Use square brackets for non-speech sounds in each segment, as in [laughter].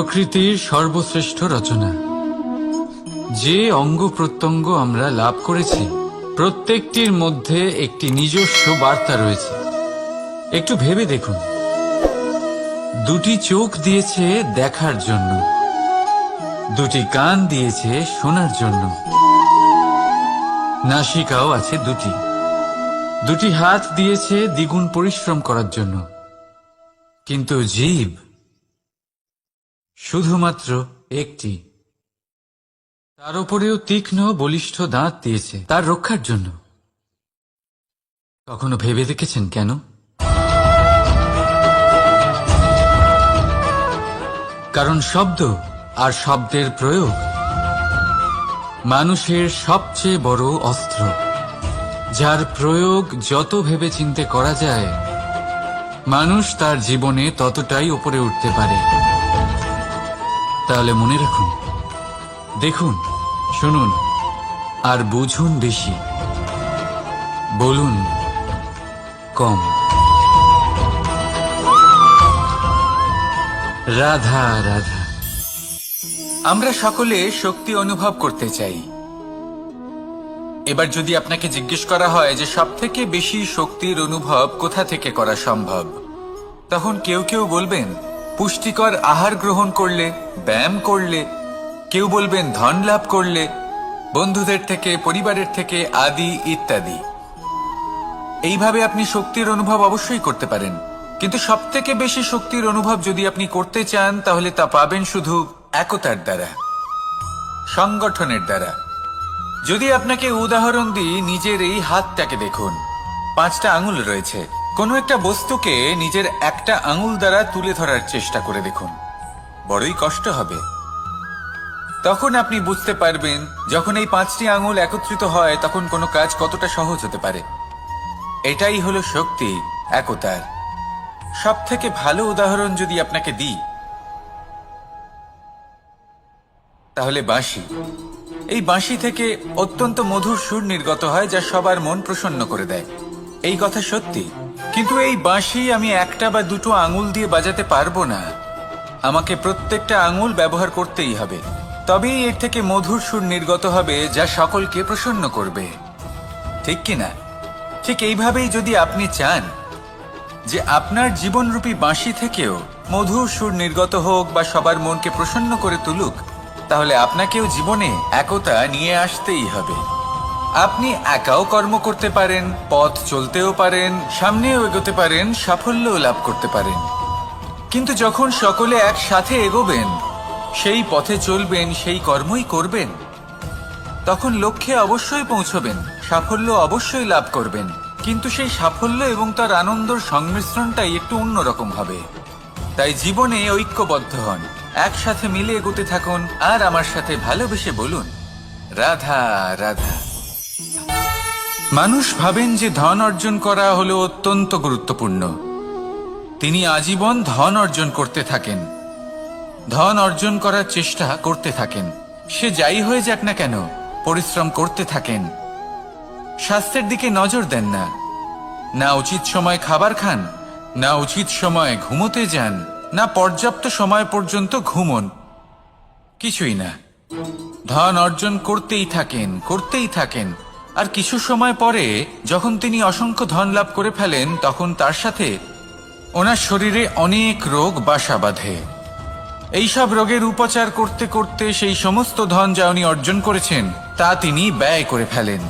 প্রকৃতির সর্বশ্রেষ্ঠ রচনা। যে অঙ্গ প্রত্যঙ্গ আমরা লাভ করেছি, প্রত্যেকটির মধ্যে একটি নিজস্ব বার্তা রয়েছে। একটু ভেবে দেখুন। দুটি চোখ দিয়েছে দেখার জন্য। দুটি কান দিয়েছে শোনার জন্য। নাসিকাও আছে দুটি। দুটি হাত দিয়েছে দ্বিগুণ পরিশ্রম করার জন্য। কিন্তু জীব শুধুমাত্র একটি। তার উপরেও তীক্ষ্ণ, বলিষ্ঠ দাঁত দিয়েছে তার রক্ষার জন্য। কখনো ভেবে দেখেছেন কেন? কারণ শব্দ আর শব্দের প্রয়োগ মানুষের সবচেয়ে বড় অস্ত্র। যার প্রয়োগ যত ভেবে চিনতে করা যায়, মানুষ তার জীবনে ততটাই উপরে উঠতে পারে। তাহলে মনে রাখুন। দেখুন, শুনুন, আর বুঝুন বেশি। বলুন, কম। রাধা রাধা। আমরা সকলে শক্তি অনুভব করতে চাই। এবার যদি আপনাকে জিজ্ঞেস করা হয় যে সব থেকে বেশি শক্তির অনুভব কোথা থেকে করা সম্ভব, তখন কেউ কেউ বলবেন পুষ্টিকর আহার গ্রহণ করলে, ব্যায়াম করলে, কেউ বলবেন ধন লাভ করলে, বন্ধুদের থেকে, পরিবারের থেকে আদি ইত্যাদি। এইভাবে আপনি শক্তির অনুভব অবশ্যই করতে পারেন। কিন্তু সব থেকে বেশি শক্তির অনুভব যদি আপনি করতে চান, তাহলে তা পাবেন শুধু একতার দ্বারা, সংগঠনের দ্বারা। যদি আপনাকে উদাহরণ দিই, নিজের এই হাতটাকে দেখুন। পাঁচটা আঙুল রয়েছে। কোনো একটা বস্তুকে নিজের একটা আঙুল দ্বারা তুলে ধরার চেষ্টা করে দেখুন। বড়ই কষ্ট হবে। তখন আপনি বুঝতে পারবেন, যখন এই পাঁচটি আঙুল একত্রিত হয়, তখন কোনো কাজ কতটা সহজ হতে পারে। এটাই হলো শক্তি, একতার। সব থেকে ভালো উদাহরণ যদি আপনাকে দিই, তাহলে বাঁশি। এই বাঁশি থেকে অত্যন্ত মধুর সুর নির্গত হয়, যা সবার মন প্রসন্ন করে দেয়। এই কথা সত্যি। কিন্তু এই বাঁশি আমি একটা বা দুটো আঙুল দিয়ে বাজাতে পারব না। আমাকে প্রত্যেকটা আঙুল ব্যবহার করতেই হবে। তবেই এর থেকে মধুর সুর নির্গত হবে, যা সকলকে প্রসন্ন করবে। ঠিক কি না? ঠিক এইভাবেই যদি আপনি চান যে আপনার জীবনরূপী বাঁশি থেকেও মধুর সুর নির্গত হোক বা সবার মনকে প্রসন্ন করে তুলুক, তাহলে আপনাকেও জীবনে একতা নিয়ে আসতেই হবে। আপনি একাও কর্ম করতে পারেন, পথ চলতেও পারেন, সামনেও এগোতে পারেন, সাফল্যও লাভ করতে পারেন। কিন্তু যখন সকলে একসাথে এগোবেন, সেই পথে চলবেন, সেই কর্মই করবেন, তখন লক্ষ্যে অবশ্যই পৌঁছবেন, সাফল্য অবশ্যই লাভ করবেন। কিন্তু সেই সাফল্য এবং তার আনন্দর সংমিশ্রণটাই একটু অন্যরকম হবে। তাই জীবনে ঐক্যবদ্ধ হন, একসাথে মিলে এগোতে থাকুন, আর আমার সাথে ভালোবেসে বলুন, রাধা রাধা। মানুষ ভাবেন যে ধন অর্জন করা হলো অত্যন্ত গুরুত্বপূর্ণ। তিনি আজীবন ধন অর্জন করতে থাকেন। ধন অর্জন করার চেষ্টা করতে থাকেন। সে যাই হয়ে যাক না কেন, পরিশ্রম করতে থাকেন। স্বাস্থ্যের দিকে নজর দেন না। না উচিত সময় খাবার খান, না উচিত সময় ঘুমোতে যান, না পর্যাপ্ত সময় পর্যন্ত ঘুমন। কিছুই না। ধন অর্জন করতেই থাকেন করতেই থাকেন। আর কিছু সময় পরে, যখন তিনি অসংখ্য ধন লাভ করে ফেলেন, তখন তার সাথে ওনার শরীরে অনেক রোগ বাসা বাঁধে। এইসব রোগের উপচার করতে করতে সেই সমস্ত ধন যা উনি অর্জন করেছেন, তা তিনি ব্যয় করে ফেলেন।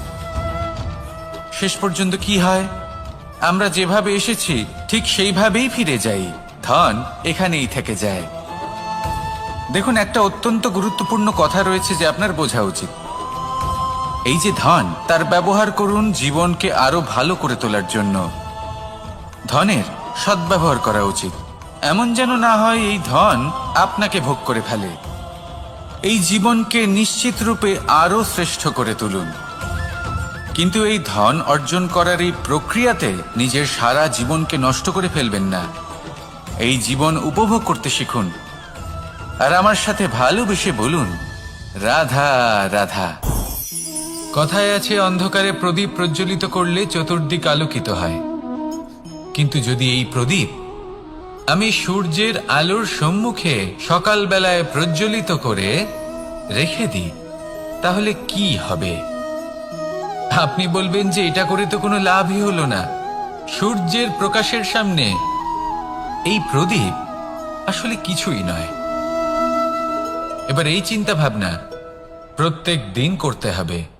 শেষ পর্যন্ত কি হয়? আমরা যেভাবে এসেছি, ঠিক সেইভাবেই ফিরে যাই। ধন এখানেই থেকে যায়। দেখুন, একটা অত্যন্ত গুরুত্বপূর্ণ কথা রয়েছে যে আপনার বোঝা উচিত। এই যে ধন, তার ব্যবহার করুন জীবনকে আরও ভালো করে তোলার জন্য। ধনের সদ্ব্যবহার করা উচিত। এমন যেন না হয় এই ধন আপনাকে ভোগ করে ফেলে। এই জীবনকে নিশ্চিত রূপে আরও শ্রেষ্ঠ করে তুলুন। কিন্তু এই ধন অর্জন করার এই প্রক্রিয়াতে নিজের সারা জীবনকে নষ্ট করে ফেলবেন না। এই জীবন উপভোগ করতে শিখুন। আর আমার সাথে ভালোবেসে বলুন, রাধা রাধা। কথায় আছে, অন্ধকারে প্রদীপ প্রজ্বলিত করলে চতুর্দিক আলোকিত হয়। কিন্তু যদি এই প্রদীপ আমি সূর্যের আলোর সম্মুখে সকালবেলায় প্রজ্বলিত করে রেখে দিই, তাহলে কি হবে? আপনি বলবেন যে এটা করে তো কোনো লাভই হলো না। সূর্যের প্রকাশের সামনে এই প্রদীপ আসলে কিছুই নয়। এবার এই চিন্তা ভাবনা প্রত্যেক দিন করতে হবে।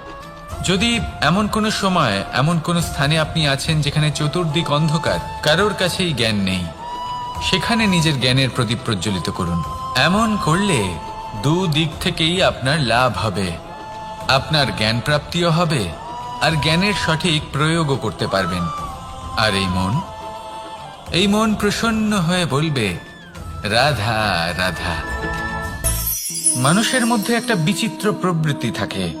যদি এমন কোনো সময়, এমন কোনো স্থানে আপনি আছেন যেখানে চতুর্দিক অন্ধকার, কারোর কাছেই জ্ঞান নেই, সেখানে নিজের জ্ঞানের প্রদীপ প্রজ্বলিত করুন। এমন করলে দু দিক থেকেই আপনার লাভ হবে, আপনার জ্ঞান প্রাপ্তিও হবে, আর জ্ঞানের সঠিক প্রয়োগও করতে পারবেন। আর এই মন? এই মন প্রসন্ন হয়ে বলবে, রাধা রাধা। মানুষের মধ্যে একটা বিচিত্র প্রবৃত্তি থাকে।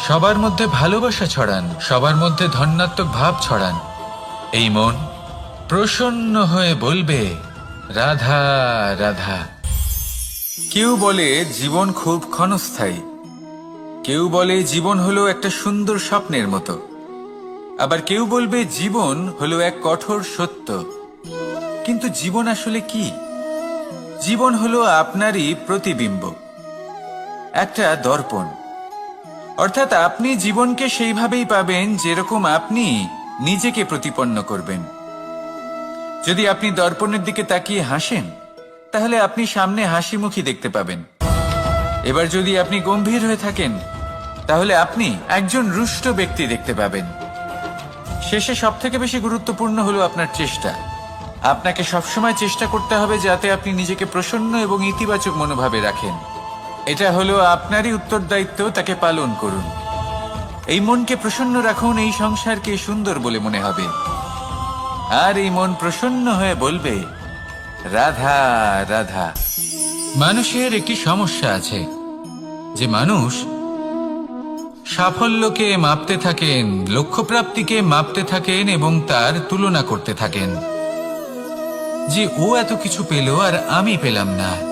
সবার মধ্যে ভালোবাসা ছড়ান, সবার মধ্যে ধন্যাত্মক ভাব ছড়ান। এই মন প্রসন্ন হয়ে বলবে, রাধা রাধা। কেউ বলে জীবন খুব ক্ষণস্থায়ী। কেউ বলে জীবন হলো একটা সুন্দর স্বপ্নের মতো। আবার কেউ বলবে জীবন হলো এক কঠোর সত্য। কিন্তু জীবন আসলে কি? জীবন হলো আপনারই প্রতিবিম্ব। একটা দর্পণ। অর্থাৎ আপনি জীবনকে সেইভাবেই পাবেন যেরকম আপনি নিজেকে প্রতিপন্ন করবেন। যদি আপনি দর্পণের দিকে তাকিয়ে হাসেন, তাহলে আপনি সামনে হাসি মুখী দেখতে পাবেন। এবার যদি আপনি গম্ভীর হয়ে থাকেন, তাহলে আপনি একজন রুষ্ট ব্যক্তি দেখতে পাবেন। শেষে সব থেকে বেশি গুরুত্বপূর্ণ হলো আপনার চেষ্টা। আপনাকে সবসময় চেষ্টা করতে হবে যাতে আপনি নিজেকে প্রসন্ন এবং ইতিবাচক মনোভাবে রাখেন। এটা হলো আপনারই উত্তরদায়িত্ব, তাকে পালন করুন। এই মনকে প্রসন্ন রাখুন, এই সংসারকে সুন্দর বলে মনে হবে। আর এই মন প্রসন্ন হয়ে বলবে, রাধা রাধা। মানুষের একটি সমস্যা আছে, যে মানুষ সাফল্যকে মাপতে থাকেন, লক্ষ্যপ্রাপ্তিকে মাপতে থাকেন এবং তার তুলনা করতে থাকেন। যে ও এত কিছু পেল আর আমি পেলাম না।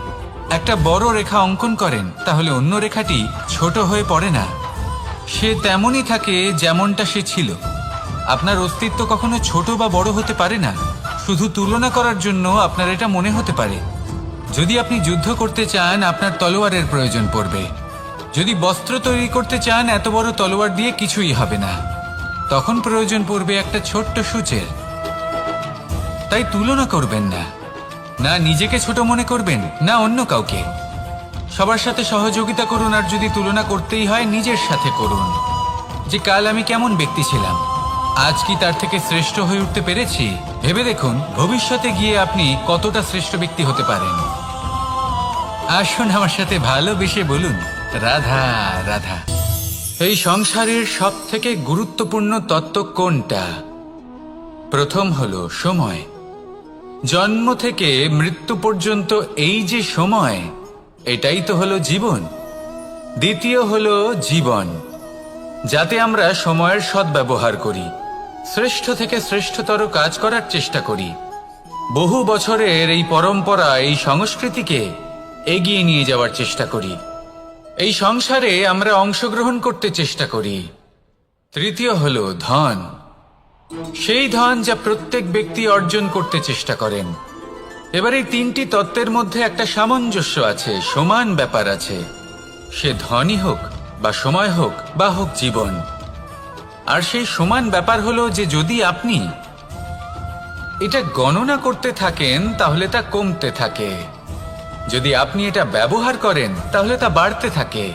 একটা বড় রেখা অঙ্কন করেন, তাহলে অন্য রেখাটি ছোট হয়ে পড়ে না। সে তেমনই থাকে যেমনটা সে ছিল। আপনার অস্তিত্ব কখনো ছোট বা বড় হতে পারে না। শুধু তুলনা করার জন্য আপনার এটা মনে হতে পারে। যদি আপনি যুদ্ধ করতে চান, আপনার তলোয়ারের প্রয়োজন পড়বে। যদি বস্ত্র তৈরি করতে চান, এত বড় তলোয়ার দিয়ে কিছুই হবে না। তখন প্রয়োজন পড়বে একটা ছোট্ট সূচের। তাই তুলনা করবেন না। না নিজেকে ছোট মনে করবেন, না অন্য কাউকে। সবার সাথে সহযোগিতা করুন আর যদি তুলনা করতেই হয়, নিজের সাথে করুন। যে কাল আমি কেমন ব্যক্তি ছিলাম, আজ কি তার থেকে শ্রেষ্ঠ হয়ে উঠতে পেরেছি? ভেবে দেখুন, ভবিষ্যতে গিয়ে আপনি কতটা শ্রেষ্ঠ ব্যক্তি হতে পারেন। আসুন আমার সাথে ভালোবেসে বলুন, রাধা রাধা। এই সংসারের সব থেকে গুরুত্বপূর্ণ তত্ত্ব কোনটা? প্রথম হলো সময়। জন্ম থেকে মৃত্যু পর্যন্ত এই যে সময়, এটাই তো হলো জীবন। দ্বিতীয় হলো জীবন, যাতে আমরা সময়ের সদ্ব্যবহার করি, শ্রেষ্ঠ থেকে শ্রেষ্ঠতর কাজ করার চেষ্টা করি। বহু বছরের এই পরম্পরা, এই সংস্কৃতিকে এগিয়ে নিয়ে যাওয়ার চেষ্টা করি। এই সংসারে আমরা অংশগ্রহণ করতে চেষ্টা করি। তৃতীয় হলো ধন সেই ধন যা প্রত্যেক ব্যক্তি অর্জন করতে চেষ্টা করেন। এবার এই তিনটি তত্ত্বের মধ্যে একটা সামঞ্জস্য আছে, সমান ব্যাপার আছে। সে ধনই হোক, বা সময় হোক, বা হোক জীবন। আর সেই সমান ব্যাপার হলো যে যদি আপনি এটা গণনা করতে থাকেন, তাহলে তা কমতে থাকে। যদি আপনি এটা ব্যবহার করেন, তাহলে তা বাড়তে থাকে।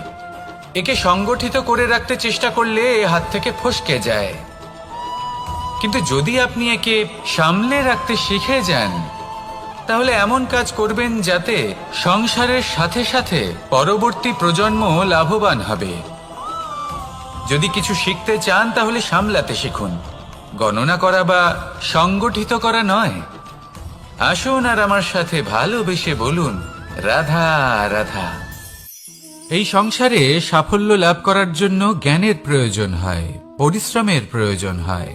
একে সংগঠিত করে রাখতে চেষ্টা করলে এ হাত থেকে ফসকে যায়। কিন্তু যদি আপনি একে সামলে রাখতে শিখে যান, তাহলে এমন কাজ করবেন যাতে সংসারের সাথে সাথে পরবর্তী প্রজন্ম লাভবান হবে। যদি কিছু শিখতে চান, তাহলে সামলাতে শিখুন। গণনা করা বা সংগঠিত করা নয়। আসুন আর আমার সাথে ভালোবেসে বলুন, রাধা রাধা। এই সংসারে সাফল্য লাভ করার জন্য জ্ঞানের প্রয়োজন হয়, পরিশ্রমের প্রয়োজন হয়।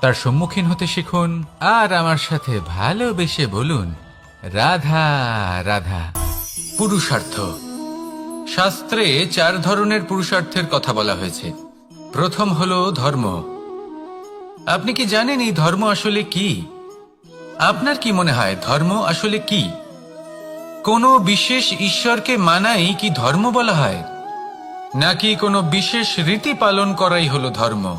তার সম্মুখীন হতে শিখুন আর আমার সাথে ভালোবেসে বলুন, রাধা রাধা, পুরুষার্থ। শাস্ত্রে চার ধরনের পুরুষার্থের কথা বলা হয়েছে। প্রথম হল ধর্ম। আপনি কি জানেন এই ধর্ম আসলে কি? আপনার কি মনে হয় ধর্ম আসলে কি? কোনো বিশেষ ঈশ্বরকে মানাই কি ধর্ম বলা হয়? নাকি কোনো বিশেষ রীতি পালন করাই হলো ধর্ম?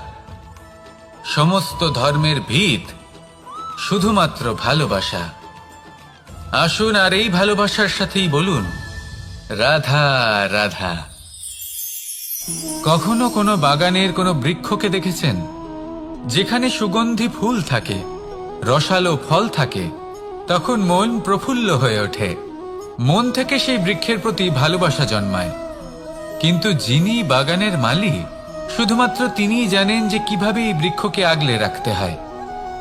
সমস্ত ধর্মের ভিত, শুধুমাত্র ভালোবাসা। আসুন আর এই ভালোবাসার সাথেই বলুন, রাধা রাধা। কখনো কোনো বাগানের কোনো বৃক্ষকে দেখেছেন? যেখানে সুগন্ধি ফুল থাকে, রসালো ফল থাকে, তখন মন প্রফুল্ল হয়ে ওঠে। মন থেকে সেই বৃক্ষের প্রতি ভালোবাসা জন্মায়। কিন্তু যিনি বাগানের মালিক শুধুমাত্র তিনিই জানেন যে কীভাবে এই বৃক্ষকে আগলে রাখতে হয়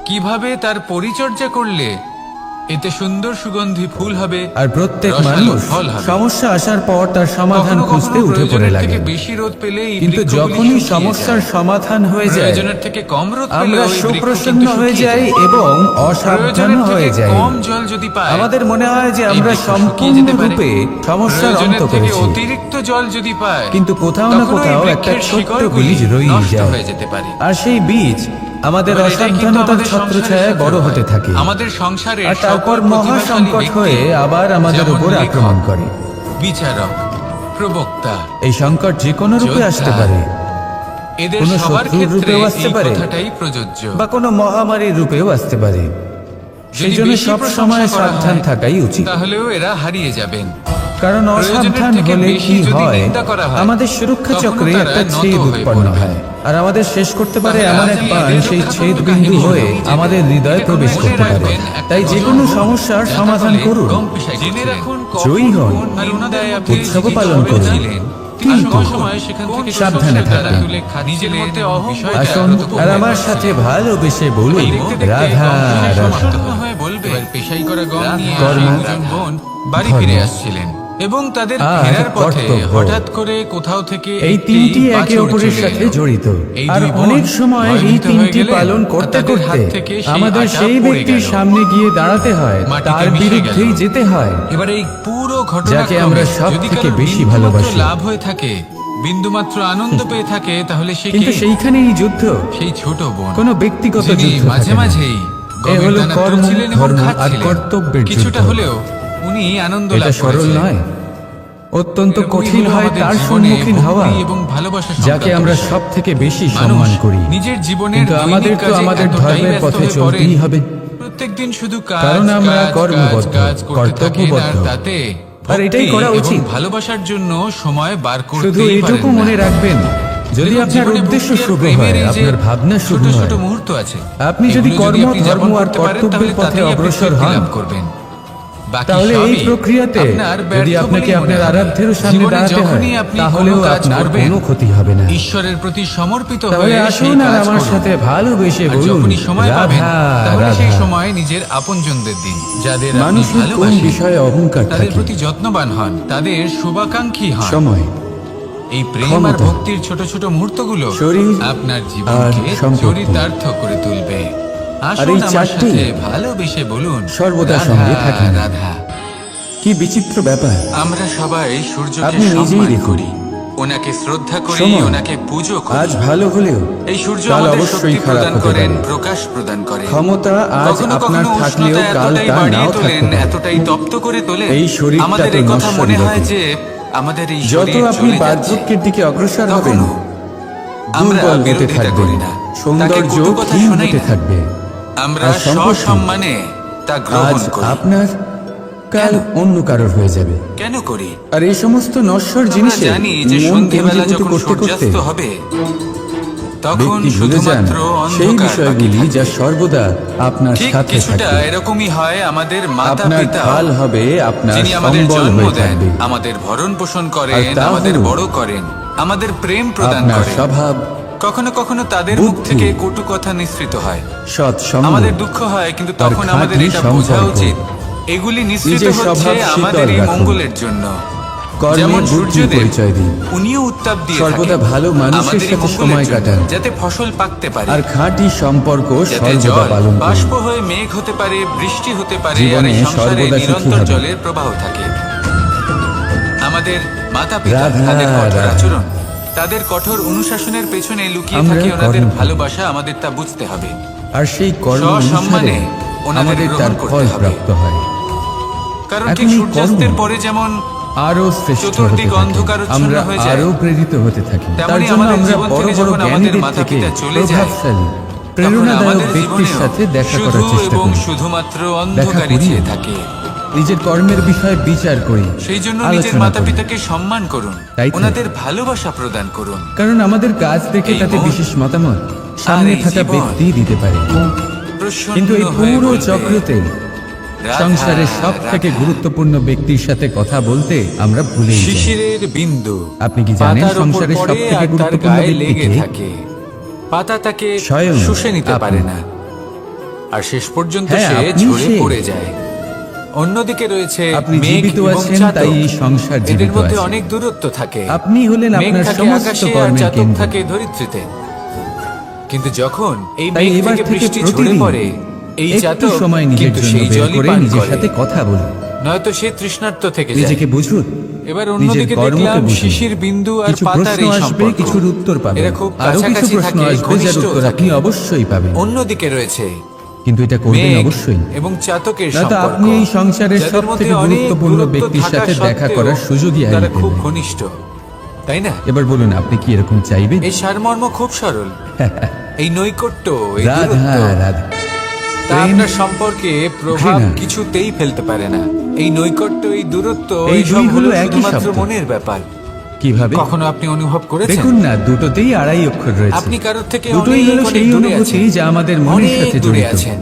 কীভাবে তার পরিচর্যা করলে এতে সুন্দর সুগন্ধি ফুল হবে আর প্রত্যেক মানুষ সমস্যা আসার পর তার সমাধান খুঁজতে উঠে পড়ে লাগে। বেশি রোদ পেলে কিন্তু যখনই সমস্যার সমাধান হয়ে যায় থেকে কম রোদ আমরা সুপ্রসন্ন হয়ে যাই এবং অসাবধান হয়ে যাই। কম জল যদি পায় আমাদের মনে হয় যে আমরা পারে। সম্পূর্ণরূপে সমস্যার অন্ত থেকে করেছি। অতিরিক্ত জল যদি পায় কিন্তু কোথাও না কোথাও একটা ছোট্ট বীজ রয়েই যায়। আর সেই বীজ আমাদের অসাবধানতার ছত্রছায়ায় বড় হতে থাকে। আমাদের সংসারে আর তারপর মহা সংকট হয়ে আবার আমাদের উপর আক্রমণ করে। বিচারক প্রবক্তা এই সংকট যে কোনো রূপে আসতে পারে। এদের সবার শত্রুর ক্ষেত্রে রূপেও আসতে পারে। প্রযোজ্য। বা কোনো মহামারীর রূপেও আসতে পারে। সেই জন্য সব সময় সাবধান থাকাই উচিত। তাহলেও এরা হারিয়ে যাবেন। কারণ অসাবধান হলে কি হয়? আমাদের সুরক্ষা চক্রে একটা ছেদ উৎপন্ন হয়। আর আমাদের শেষ করতে পারে এমন এক এদের সেই ছেদ বিন্দু হয়ে আমাদের হৃদয়ে প্রবেশ করতে পারে। তাই যে কোনো সমস্যার সমাধান করুন। জয়ী হন। উৎসব পালন করুন। হয়েছিলেন। কিন্তু সময় সময় সেখান থেকে সাবধানে থাকবেন। আসুন। আর আমার সাথে ভালোবেসে বলুন রাধা রাধা। পেশাই করা গম নিয়ে বোন। বাড়ি ফিরে আসছিলেন। এবং তাদের ফেরার পথে কর্তব্য। হঠাৎ করে কোথাও থেকে এই একটি তিনটি একে বাছুর অপরের চলে সাথে এলো। জড়িত এই আর দুই বোন অনেক সময় এই ভয়ভীত হয়ে তিনটি পালন করতে তাদের হাত করতে থেকে সেই আমাদের আটা সেই পড়ে ব্যক্তির গেল। সামনে গিয়ে দাঁড়াতে হয় মাটিতে তার মিশে বিরুদ্ধেই যেতে হয় এবার এই পুরো ঘটনা যাকে আমরা সব থেকে বেশি ভালোবাসি। লাভ হয়ে থাকে বিন্দুমাত্র আনন্দ পেয়ে থাকে তাহলে সে কিন্তু কে? সেইখানে এই যুদ্ধ সেই ছোট বোন কোনো ব্যক্তিগত যিনি যুদ্ধ মাঝে থাকে না। মাঝেই এ হলো দানা কর্ম, তুলছিলেন এবং ধর্ম আর খাচ্ছিলেন। কর্তব্যের কিছুটা যুদ্ধ। হলেও উনি আনন্দ এটা লাভ সরল। নয় অত্যন্ত কঠিন হয় তার সম্মুখীন হওয়া। এবং ভালোবাসা যাকে আমরা সব থেকে বেশি সম্মান করি। নিজের জীবনের আমাদের তো আমাদের ধর্মের পথে চলতেই হবে। প্রত্যেকদিন শুধু কাজ কারণ আমরা কর্মবদ্ধ, কর্তব্যবদ্ধ। তাতে আর এটাই করা উচিত। ভালোবাসার জন্য সময় বার করতে শুধু এইটুকু মনে রাখবেন যদি আপনার উদ্দেশ্য শুভ হয় আপনার ভাবনা শুভ ছোট হয়। ছোট মুহূর্ত আছে আপনি যদি কর্ম, ধর্ম আর কর্তব্যের পথে অগ্রসর হন। করবেন। তাহলে এই প্রক্রিয়াতে যদি আপনাকে আপনার আরাধ্যের সামনে দাঁড়াতে হয় তাহলেও আপনার কোনো ক্ষতি হবে না। ঈশ্বরের প্রতি সমর্পিত হয়ে আসুন আর আমার সাথে ভালোবেসে বলুন যখনই সময় পাবেন তাহলে সেই সময় নিজের আপনজনদের দিন যাদের আপনি কোন বিষয়ে অহংকার তাদের প্রতি যত্নবান হন তাদের শুভাকাঙ্ক্ষী হন। সময় এই প্রেম আর ভক্তির ছোট ছোট মুহূর্তগুলো শরীর আপনার জীবনকে। চরিতার্থ করে তুলবে। আসুন এই চারটি ভালোবেসে বলুন সর্বদা সঙ্গে থাকেন। রাধা। কি বিচিত্র ব্যাপার। আমরা সবাই সূর্যকে নিজেই করি ওনাকে শ্রদ্ধা করি ওনাকে পুজো করি। আজ ভালো হলেও এই সূর্য আমাদের শক্তি প্রদান করেন প্রকাশ প্রদান করেন। ক্ষমতা আজ আপনার থাকলেও কাল এতটাই নাও থাকতে এতটাই তপ্ত করে তোলেন। এই শরীরটা আমাদের তো এই কথা মনে হয় যে আমাদের এই যত আপনি দিকে অগ্রসর হবেন আমরা বিরোধিতা করি না। সৌন্দর্য ক্ষীণ হতে। থাকবে। আমরা আর সম্পত্তি? সসম্মানে তা গ্রহণ আজ করি। আপনার কাল অন্য কারোর হয়ে যাবে। কেন করি? আর এই সমস্ত নশ্বর আমরা জিনিসে জানি যে মন সন্ধ্যেবেলা কেন্দ্রীভূত যখন করতে করতে সূর্যাস্ত হবে তখন ব্যক্তি ভুলে যান শুধুমাত্র সেই অন্ধকার বাকি বিষয়গুলি যা সর্বদা আপনার ঠিক সাথে কিছুটা এরকমই হয় আমাদের মাতা আপনার পিতা হবে আপনার যিনি আমাদের সম্বল জন্ম হয়ে দেন থাকবে। আমাদের ভরণ পোষণ করেন তা আমাদের বড় করেন আমাদের প্রেম প্রদান আপনার করেন। স্বভাব কখনো কখনো তাদের মুখ থেকে কটু কথা নিঃসৃত হয়। সৎ আমাদের দুঃখ হয় কিন্তু তখন আমাদের এটা বোঝা উচিত। এগুলি নিঃসৃত হচ্ছে আমাদের এই মঙ্গলের জন্য। যেমন সূর্যদেব উনিও উত্তাপ দিয়ে সর্বদা ভালো মানুষের সাথে সময় কাটান। যাতে ফসল পাকতে পারে। আর খাঁটি সম্পর্ক সর্বদা পালন বাষ্প হয়ে মেঘ হতে পারে বৃষ্টি হতে পারে আর সংসারে নিরন্তর জলের প্রবাহ থাকে। আমাদের মাতা পিতা তাদের কঠোর আচরণ তাদের কঠোর অনুশাসনের পেছনে লুকিয়ে আমরা থাকে ওনাদের কর্ম। করি। ভালোবাসা আমাদের তা বুঝতে হবে। আর সেই কর্ম সসম্মানে অনুসারে ওনাদের আমাদের তার গ্রহণ করতে ফল হবে। প্রাপ্ত হয়। কারণ এখন ঠিক এই সূর্যাস্তের কর্ম পরে যেমন আরও শ্রেষ্ঠ হতে চতুর্দিক থাকে। অন্ধকারাচ্ছন্ন আমরা হয়ে যায়। আরও প্রেরিত হতে থাকি। তার তেমনি জন্য আমাদের আমরা জীবন বড় থেকে বড় যখন আমাদের জ্ঞানীদের মাতা থেকে পিতা চলে যায়, প্রভাবশালী তখন প্রেরণাদায়ক আমাদের ব্যক্তির জীবনেও সাথে দেখা শুধু করার চেষ্টা এবং করি। শুধুমাত্র অন্ধকারই করি চেয়ে থাকে। নিজের কর্মের বিষয়ে বিচার করি সেই জন্য নিজের আলোচনা মাতা করি। পিতাকে সম্মান করুন তাই তো। ওনাদের ভালোবাসা প্রদান করুন কারণ আমাদের কাজ দেখে এই তাতে মন বিশেষ মতামত সামনে আর এই থাকা জীবন ব্যক্তি দিতে পারে প্রসন্ন কিন্তু এই হয়ে পুরো বলবে, চক্রতে রাধা, সংসারের সব থেকে রাধা। গুরুত্বপূর্ণ ব্যক্তির সাথে কথা বলতে আমরা ভুলে শিশিরের বিন্দু আপনি কি জানেন পাতার ওপর সংসারের পড়ে সবথেকে আর তার গুরুত্বপূর্ণ গায়ে ব্যক্তি লেগে কে? থাকে পাতা তাকে স্বয়ং শুষে নিতে আপনি। পারে না আর শেষ পর্যন্ত হ্যাঁ, সে আপনি ঝরে সে। পড়ে যায় অন্যদিকে রয়েছে আপনি জীবিত আছেন, তাই এই সংসার জীবিত মধ্যে অনেক দূরত্ব থাকে। আপনি হলেন আপনার সমস্ত কর্মের কেন্দ্র। থাকে ধরিত্রীতে। কিন্তু যখন এই মেঘ থেকে বৃষ্টি ঝরে পড়ে এই চাতক সময় নিজের জন্য বের করে নিজের সাথে কথা বলুন। নয়তো সে তৃষ্ণার্ত থেকে যায়। নিজেকে বুঝুন। এবার অন্যদিকে দেখলাম শিশির বিন্দু আর পাতার এই সম্পর্ক। কিছুর উত্তর পাবেন। এরা খুব আরও কিছু কাছাকাছি প্রশ্ন থাকে, ঘনিষ্ঠ উত্তর থাকে। আপনি অবশ্যই পাবেন। অন্যদিকে রয়েছে কিন্তু এটা করবেন অবশ্যই। এবং চাতকের নয়তো সম্পর্ক আপনি এই সংসারের যাদের সব থেকে গুরুত্বপূর্ণ ব্যক্তির সাথে দেখা করার সুযোগই তারা খুব ঘনিষ্ঠ তাই না? এবার বলুন আপনি কি এরকম চাইবেন? এই সারমর্ম খুব সরল। [laughs] এই নৈকট্য এই রাধা দূরত্ব রাধা। তা আপনার সম্পর্কে প্রভাব কিছুতেই ফেলতে পারে না। এই নৈকট্য এই দূরত্ব এই সব হলো শুধুমাত্র মনের ব্যাপার। কীভাবে? কখনো আপনি অনুভব করেছেন? দেখুন না দুটোতেই আড়াই অক্ষর রয়েছে। আপনি কারোর থেকে দুটোই হলো সেই অনুভূতি যা আমাদের মনের সাথে জড়িত। আছেন।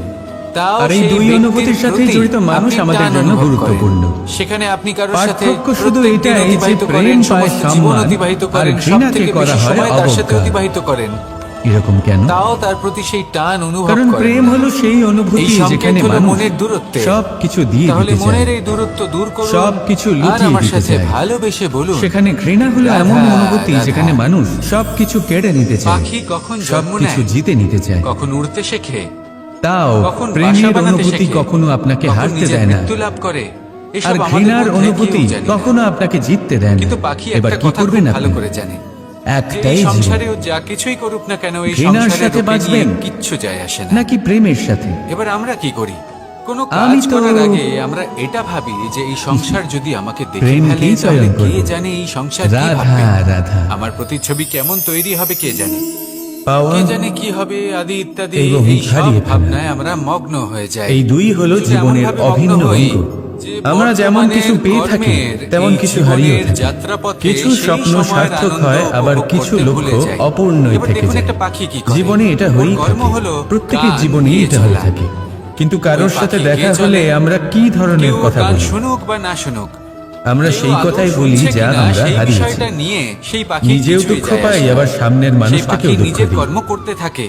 তাও আর এই দুই অনুভূতির সাথে জড়িত মানুষ আমাদের জন্য গুরুত্বপূর্ণ। সেখানে আপনি কারোর সাথে শুধু এটাই যে প্রেম পায় সম্মান, অতিবাহিত আর করেন ঘৃণাকে থেকে করা হয় তার সাথে অবজ্ঞা। অতিবাহিত করেন। এরকম কেন? তাও তার প্রতি সেই টান অনুভব কারণ করেন প্রেম হলো সেই অনুভূতি যেখানে মনের দূরত্বে সব কিছু দিয়ে তাহলে দিতে চায়। মনের এই দূরত্ব দূর করুন সব কিছু লুকিয়ে আমার সাথে। ভালোবেসে বলুন। সেখানে ঘৃণা হলো এমন অনুভূতি যেখানে মানুষ সবকিছু কেড়ে নিতে চায়। পাখি কখন জন্ম সবকিছু জিতে নিতে চায়। কখন উড়তে শেখে? তাও প্রেমের অনুভূতি কখনো আপনাকে হারতে দেয় না। লাভ করে? আর ঘৃণার অনুভূতি কখনো আপনাকে জিততে দেয় না। কিন্তু পাখি এবার একটা কি করবেন ভালো করে জানে। একটাই সংসারেও যা কিছুই করুক না কেন এই ঘৃণার সাথে বাঁচবেন? কিচ্ছু যায় আসে না। নাকি প্রেমের সাথে? এবার আমরা কি করি? কোনো কাজ করার আগে আমরা এটা ভাবি যে এই সংসার যদি আমাকে দেখে ফেলে তাহলে কে জানে এই সংসার কি ভাববে? আমার প্রতিচ্ছবি কেমন তৈরি হবে কে জানে? কে জানে কি হবে? আদি ইত্যাদি এই সব ভাবনায় আমরা মগ্ন হয়ে যাই। এই দুই হলো জীবনের অভিন্ন অঙ্গ। আমরা যেমন কিছু পেয়ে থাকি তেমন কিছু হারিয়ে কিছু স্বপ্ন সার্থক হয় আবার কিছু লক্ষ্য অপূর্ণই থেকে যায়। জীবনে এটা হয়েই থাকে। প্রত্যেকের জীবনে এটা হয়ে থাকে। কিন্তু কারোর সাথে দেখা হলে চলে। আমরা কি ধরনের কথা বলি? শুনুক বা না শুনুক আমরা সেই কথাই বলি যা আমরা হারিয়েছি। নিয়ে সেই পাখি নিজেও দুঃখ পাই আবার সামনের মানুষটাকেও দুঃখ নিজের দিই। কর্ম করতে থাকে।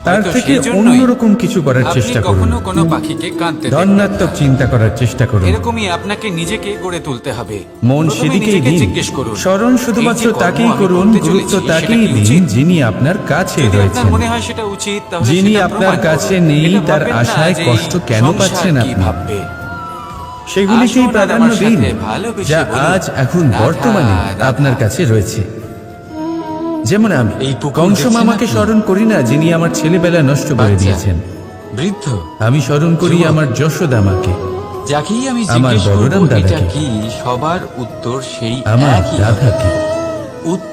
তার থেকে অন্যরকম কিছু করার চেষ্টা করুন। কখনো কোনো পাখিকে কাঁদতে ধন্যাত্মক চিন্তা করার চেষ্টা করুন। এরকমই আপনাকে নিজেকে গড়ে তুলতে হবে। মন সেদিকেই দিন। জিজ্ঞেস করুন স্মরণ শুধুমাত্র তাকেই করুন গুরুত্ব তাকেই দিন যিনি আপনার কাছে রয়েছেন। মনে হয় সেটা উচিত তাহলে যিনি আপনার কাছে নেই, তার আশায় কষ্ট কেন পাচ্ছেন আপনি? ভাববে। সেগুলিকেই প্রাধান্য দিন যা আজ এখন বর্তমানে আপনার কাছে রয়েছে। যেমন আমি। এই পুকুর কংস মামাকে স্মরণ করি না যিনি আমার ছেলেবেলা নষ্ট করে দিয়েছেন। বৃদ্ধ। আমি স্মরণ করি আমার যশোদা মাকে। যাকেই আমি আমার বলরাম। কি? সবার উত্তর সেই আমার।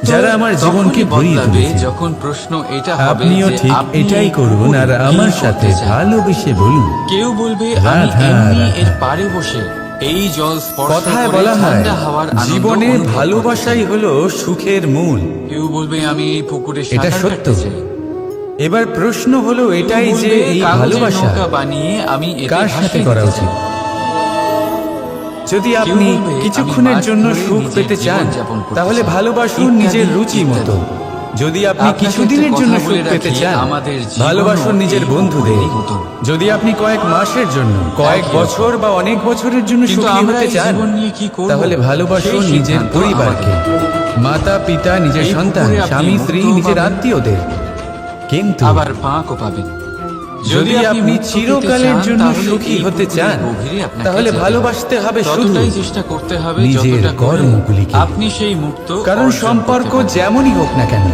যারা আমার জীবনকে ভরিয়ে তুলেছে। যখন প্রশ্ন এটা হবে আপনিও ঠিক এটাই করুন আর আমার সাথে? ভালোবেসে বলুন। কেউ বলবে আমি এমনি এর পারে বসে এই জল কথায় বলা হয় জীবনে ভালোবাসাই হলো সুখের মূল। কেউ বলবে আমি এই পুকুরে এটা সত্য। এবার প্রশ্ন হলো এটাই যে এই ভালোবাসা বানিয়ে আমি কার সাথে করা উচিত? যদি আপনি কিছুক্ষণের জন্য সুখ পেতে চান তাহলে। ভালোবাসুন নিজের রুচি মতো। যদি আপনি কিছুদিনের জন্য সুখ পেতে চান আমাদের ভালোবাসুন নিজের বন্ধুদের। যদি আপনি কয়েক মাসের জন্য কয়েক বছর বা অনেক বছরের জন্য সুখী আমরা হতে চান তাহলে ভালোবাসুন নিজের পরিবারকে। মাতা পিতা নিজের সন্তান স্বামী স্ত্রী নিজের আত্মীয়দের। কিন্তু আবার পাঁকও পাবেন। যদি আপনি চিরকালের জন্য সুখী হতে চান তাহলে ভালোবাসতে হবে শুধু ততটাই চেষ্টা করতে হবে যতটা করে কর্মগুলিকে। আপনি সেই মুক্ত কারণ সম্পর্ক যেমনই হোক না কেন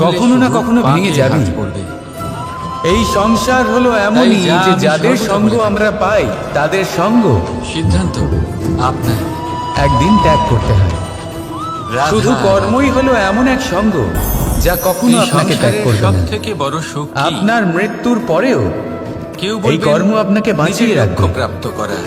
কখনো না কখনো ভেঙে যাবে। এই সংসার হলো এমনই যে যাদের সঙ্গ আমরা পাই তাদের সঙ্গ। সিদ্ধান্ত আপনার। একদিন ত্যাগ করতে হয়। শুধু কর্মই হলো এমন এক সঙ্গ যা কখনো আপনাকে ত্যাগ করবে না। থেকে বড় সুখ আপনার মৃত্যুর পরেও কেউ এই কর্ম আপনাকে বাঁচিয়ে রাখবে। প্রাপ্ত করা।